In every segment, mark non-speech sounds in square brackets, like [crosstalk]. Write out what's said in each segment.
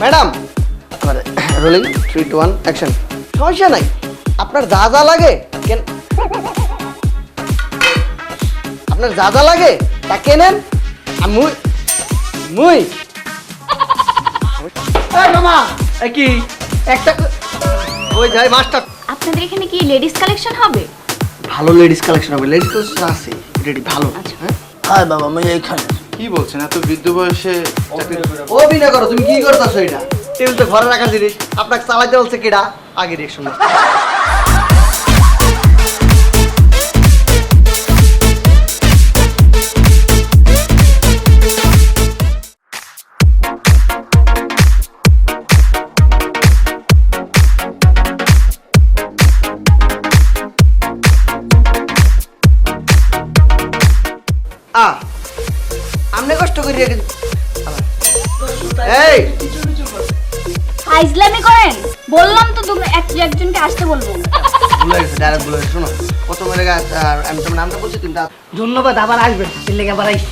Madam আমার rolling three two one action সমস্যা নাই। আপনার যা যা লাগে কেন আপনার যা যা লাগে তা কেনেন আর মুই মুই। এই মামা কি? একটা ওই যাই মাস্টার আপনাদের এখানে কি লেডিস কালেকশন হবে? ভালো লেডিস কালেকশন হবে। লেডিস কালেকশন আছে রেডি ভালো। হ্যাঁ? হাই বাবা আমি এইখানে। কি বলছেন? এত বৃদ্ধ বয়সে ও বিনা করো, তুমি কি করতেছো এটা? টেবিল তো ঘরে রাখা জিনিস। আপনাকে চালাইতে বলছে কেডা? আগে দেখ রিয়েকশন এই! ফাইজলামি করেন। বললাম তো তুমি একজনকে আসতে বলব। ভুলে গেছে ডাইরেক্ট ভুলে গেছে শোনো। কত মেরে গাছ আর আমি তোমার নামটা বলছি তুমি ধন্যবাদ আবার আসবেন এর আবার আইস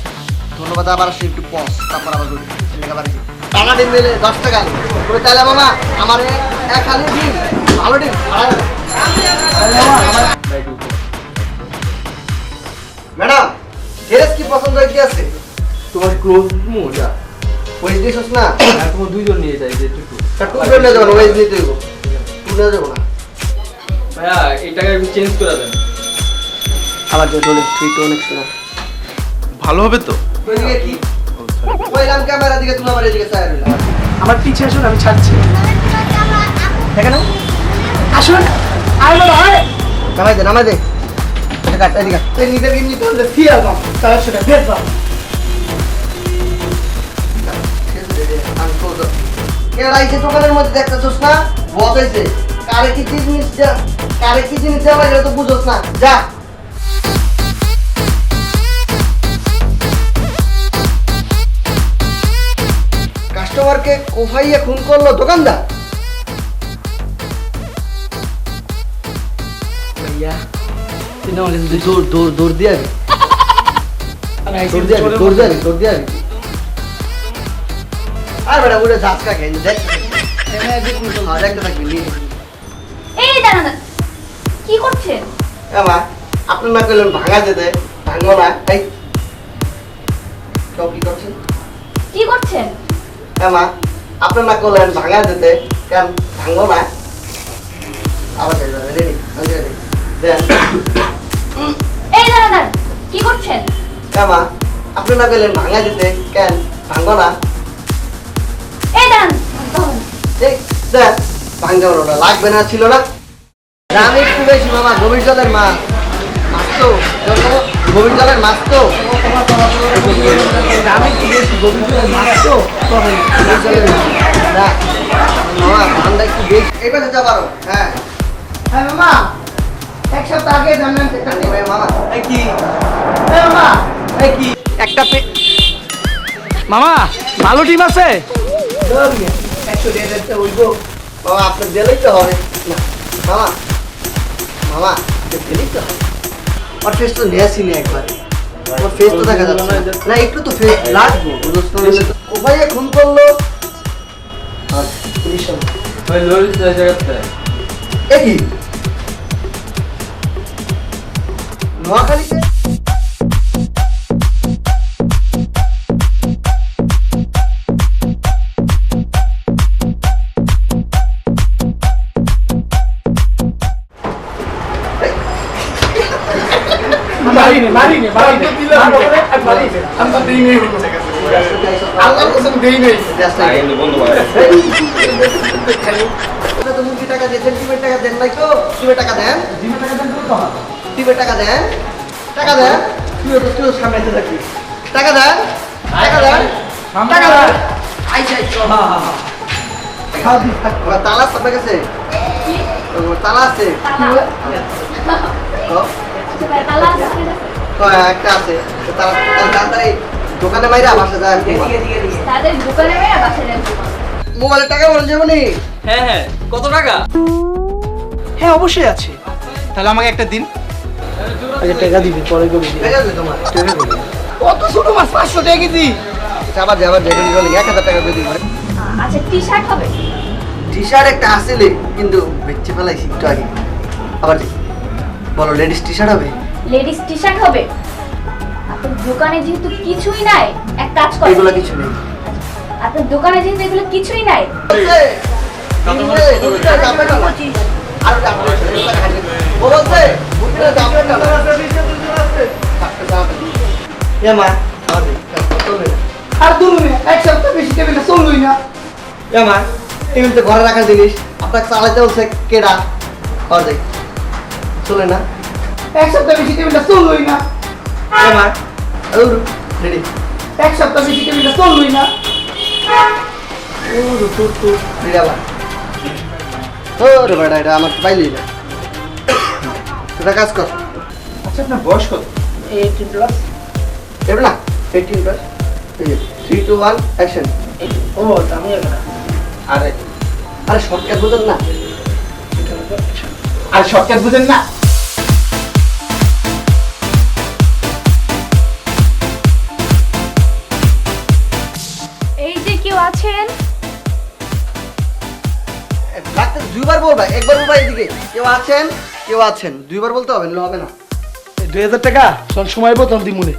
ধন্যবাদ আবার আসছি একটু পস তারপর আবার বলি আবার আসি। টাকা দিন দিলে দশ টাকা তুমি তাহলে মামা আমার এক ভালো ম্যাডাম ড্রেস কি পছন্দ হয় কি আছে? তোমার ক্লোজ মোজা ওই দিছস না আর তোমার দুইজন নিয়ে যাই যে টু করে যাব ওই যাব। না। ভাইয়া এই টাকা একটু চেঞ্জ করে দেন। আবার যে ডোলে না ভালো হবে তো? ওইদিকে কি? ক্যামেরা দিকে তুমি আমার এদিকে চাই আমার পিছে আসুন আমি ছাড়ছি। দেখে না আসুন। আয় বাবা আয়। নামাই দে নামাই দে। এটা কাট এদিকে। নিজের করলে ফিয়াল বাবা তাহলে সেটা বেশ কেড়াইছে দোকানের মধ্যে দেখতেছস না? বসাইছে কারে কি জিনিস কারে কি জিনিস দেওয়া তো বুঝোস না। যা। কাস্টমারকে কোফাইয়ে খুন করল দোকানদার। ভাইয়া তুই দৌড় দৌড় দৌড় দিয়ে দৌড় দিয়ে দৌড় দিয়ে দৌড় দিয়ে আর বেটা উড়ে যাস কা খেয়ে দেখ। দেখতে থাকবি এই দাঁড়ান। কি করছেন? এমা আপনি না করলেন ভাঙা যেতে। ভাঙবো না। এই। কি করছেন? কি করছেন? এমা আপনি না করলেন ভাঙা যেতে। কেন? ভাঙবো না। আবার রেডি রেডি দেন এই দাঁড়ান। কি করছেন? এমা আপনি না করলেন ভাঙা যেতে। কেন? ভাঙবো না। না লাগবে না ছিল না। দাম একটু বেশি মামা গভীর জলের মাছ। মাছ তো গভীর জলের মাছ তো। আমি কি বেশি গভীর করে মাছ তো গভীর জলের মাছ। না, মামা দামটা একটু বেশি। এই পাশে যা পারো হ্যাঁ। হ্যাঁ মামা। এক সপ্তাহ আগে জানলাম যে কাটে এই মামা কি? মামা। কি? একটা মামা ভালো টিম আছে? একশো দেড় একটা মামা আপনার দিলেই তো হবে। না মামা মামা একটু তো হবে। আমার ফেস তো নিয়েছি নি একবার। আমার ফেস তো দেখা যাচ্ছে না। না একটু তো ফেস লাগবো বুঝছ না হলে তো- ও ভাইয়া খুন করল। জায়গাতে। এ নোয়াখালীতে আল্লাহর কসম দেই নেই। মুরগি টাকা দিয়েছেন? টিমের টাকা দেন নাই তো? টিমের টাকা দেন। টিমের টাকা দেন টাকা দেন। তুইও তো তুইও সামনে থাকি টাকা দেন। টাকা দেন। টাকা দেন। আইসা আইসা হ্যাঁ হ্যাঁ হ্যাঁ। তালা আছে কাছে? তালা আছে। তালা। আছে। একটা আছে। তো তালা তালা তাড়াতাড়ি দোকানে বাইরে বাসা যায় তাদের দোকানে মেয়ে বাসায় যাব মোবাইলের টাকা বলেন যাব নি হ্যাঁ হ্যাঁ। কত টাকা? হ্যাঁ অবশ্যই আছে। তাহলে আমাকে একটা দিন। আগে টাকা দিবি পরে দিবি। তোমার? কত ছোট মাছ? পাঁচশো টাকা কেজি। আবার যাবার গেলে এক হাজার টাকা করে দিবি। আচ্ছা টি শার্ট হবে? টি শার্ট একটা আসলে কিন্তু বেচে ফেলাইছি একটু আগে। আবার বলো লেডিস টি শার্ট হবে? লেডিস টি শার্ট হবে। আপনার দোকানে যেহেতু কিছুই নাই এক কাজ করেন। এগুলো কিছু নেই। আপনার দোকানে যেহেতু এগুলো কিছুই নাই আর দূর এক সপ্তাহ বেশি টেবিলে চলবই না। এমা টেবিল তো ঘরে রাখার জিনিস। আপনাকে চালাইতে বলছে কেডা? দেখ। চলে না? এক সপ্তাহ বেশি টেবিলটা চলবই না। এমা রেডি। এক সপ্তাহ বেশি টেবিলটা চলবই না। ওরে তোর তো বিড়ালা ওরে বেটা এটা আমার পাইলি না। তোরা কাজ কর। আচ্ছা আপনার বয়স কত? এইটিন প্লাস এবার না। Eighteen plus three two one action ও আমি আরে আরে শর্টকাট বোঝেন না। আর শর্টকাট বুঝেন না। দুইবার বলবা একবার বলবা এদিকে কেউ আছেন? কেউ আছেন? দুইবার বলতে হবে নাহলে হবে না। দুই হাজার টাকা? চল সময় বোতল দি মনে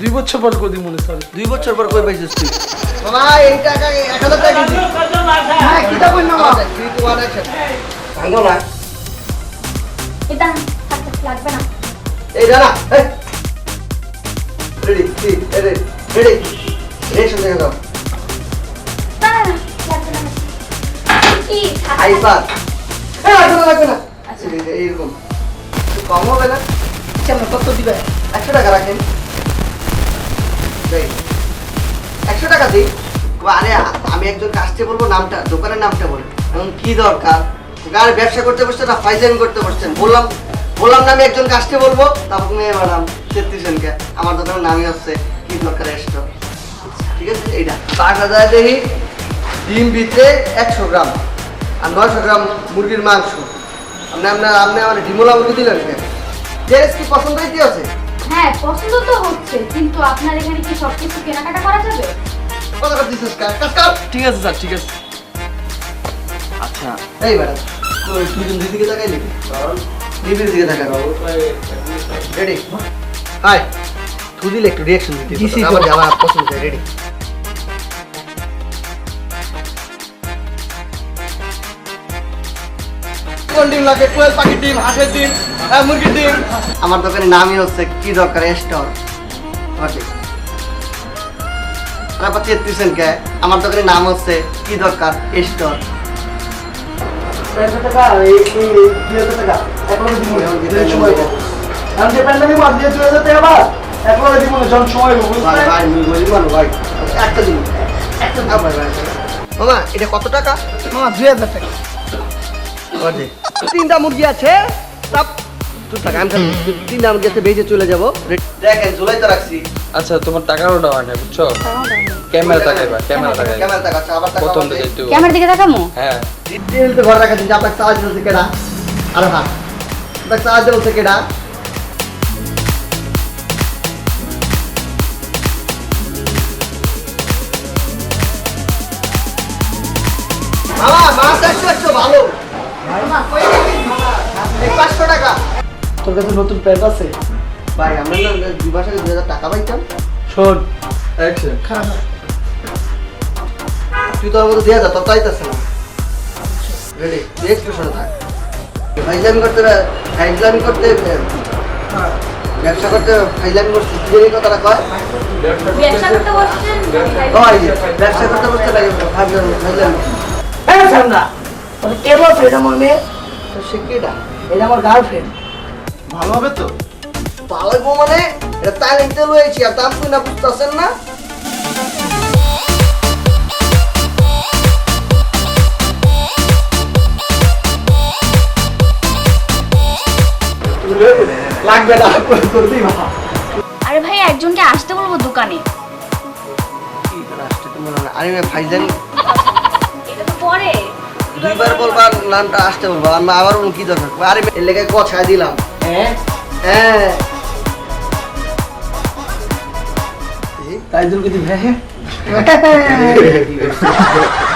দুই বছর পর করে দি মনে সরি দুই বছর পর কই পাইছিস তুই? মামা এই টাকা এক হাজার টাকা দিছি হ্যাঁ কিতা কই না মামা থ্রি টু ওয়ান অ্যাকশন ভাঙো না। এটা লাগবে না। এই দাঁড়া এই। রেডি রেডি রেডি রেশন দেখে দাও কি? হ্যাঁ লাগবে না লাগবে না। আচ্ছা। এই- এই- এইরকম কম হবে না? কেমন কত দিবে? একশো টাকা রাখেন। একশো টাকা দিই। আরে আমি একজন আসতে বলব নামটা দোকানের নামটা বল। এখন কি দরকার? গাড়ি ব্যবসা করতে বসছে না ফাইজানি করতে বসছেন বললাম বললাম না আমি একজন আসতে বলব? তারপর মেয়ে ম্যাডাম তেত্রিশ জনকে আমার দোকানের নামই হচ্ছে কি দরকার এসছো ঠিক আছে এইটা। পাঁচ হাজার দেখি ডিম ভিতরে একশো গ্রাম। আর নয়শো গ্রাম মুরগির মাংস। আপনি আপনার আপনি আমার ডিমোলা মুরগি দিলেন কেন? ড্রেস কি পছন্দ হইতে আছে? হ্যাঁ পছন্দ তো হচ্ছে কিন্তু আপনার এখানে কি সবকিছু কেনাকাটা করা যাবে? কত দিছিস? কাজ কাজ ঠিক আছে স্যার ঠিক আছে। আচ্ছা। এই ম্যাডাম তুই দুজন দুই দিকে তাকাইলি টিভির দিকে তাকা রেডি হাই তুই দিলে একটু রিয়াকশন দিতে আমার পছন্দ রেডি কোন ডিম লাগে? কোয়েল পাখির ডিম হাঁসের ডিম মুরগির ডিম? আমার দোকানের নামই হচ্ছে কি দরকার স্টোর। তারপর তেত্রিশ কে? আমার দোকানের নাম হচ্ছে কি দরকার স্টোর। মামা এটা কত টাকা? দুই হাজার টাকা। তিনটা মুরগি আছে সব আমি তিনটা মুরগি আছে বেঁচে চলে যাব। দেখেন জুলাই তো রাখছি। আচ্ছা তোমার টাকার ওটা হয় না বুঝছ ক্যামেরা তাকাইবা ক্যামেরা তাকাইবা। ক্যামেরা টাকা আবার টাকা প্রথম থেকে একটু ক্যামেরার দিকে তাকামো? হ্যাঁ। তেল তো ঘরে রাখা দিন আপনাকে সাহায্য বলছে কেডা? আর হ্যাঁ আপনাকে সাহায্য কেডা? মামা মাছ ভালো। পাঁচশো টাকা। তোর কাছে নতুন প্যান্ট আছে? ভাই আমরা না দুই মাসে দুই হাজার টাকা পাইতাম। শোন। অ্যাকশন তুই তো আমাকে দিয়ে যা তোর চাইতেছে না। রেডি তুই একটু শোনে থাক। ফাইজলামি করতে ফাইজলামি করতে ব্যবসা করতে ফাইজলামি করতে তুই এই কথাটা কয়? ব্যবসা করতে বসছেন? ব্যবসা করতে বসতে লাগে ফাইজলামি ফাইজলামি। মানে কে বলছে এটা আমার মেয়ে। তো সে কেডা এটা? আমার গার্লফ্রেন্ড ভালো হবে তো। মানে? এটা তাই নিতে লয়েছি আর দাম তুই না বুঝতেছেন না? লাগবে না আরে ভাই একজনকে আসতে বলব দোকানে। কি করে আসছে তুমি বলো না? আরে ভাই ফাইজলামি [laughs] এটা তো পরে। দুইবার বলবার নামটা আসতে বলব আমি আবার বলব কি দরকার আরে এর লেগে কথা দিলাম। হ্যাঁ? হ্যাঁ। তাই জন্য হ্যাঁ হ্যাঁ হ্যাঁ। [laughs]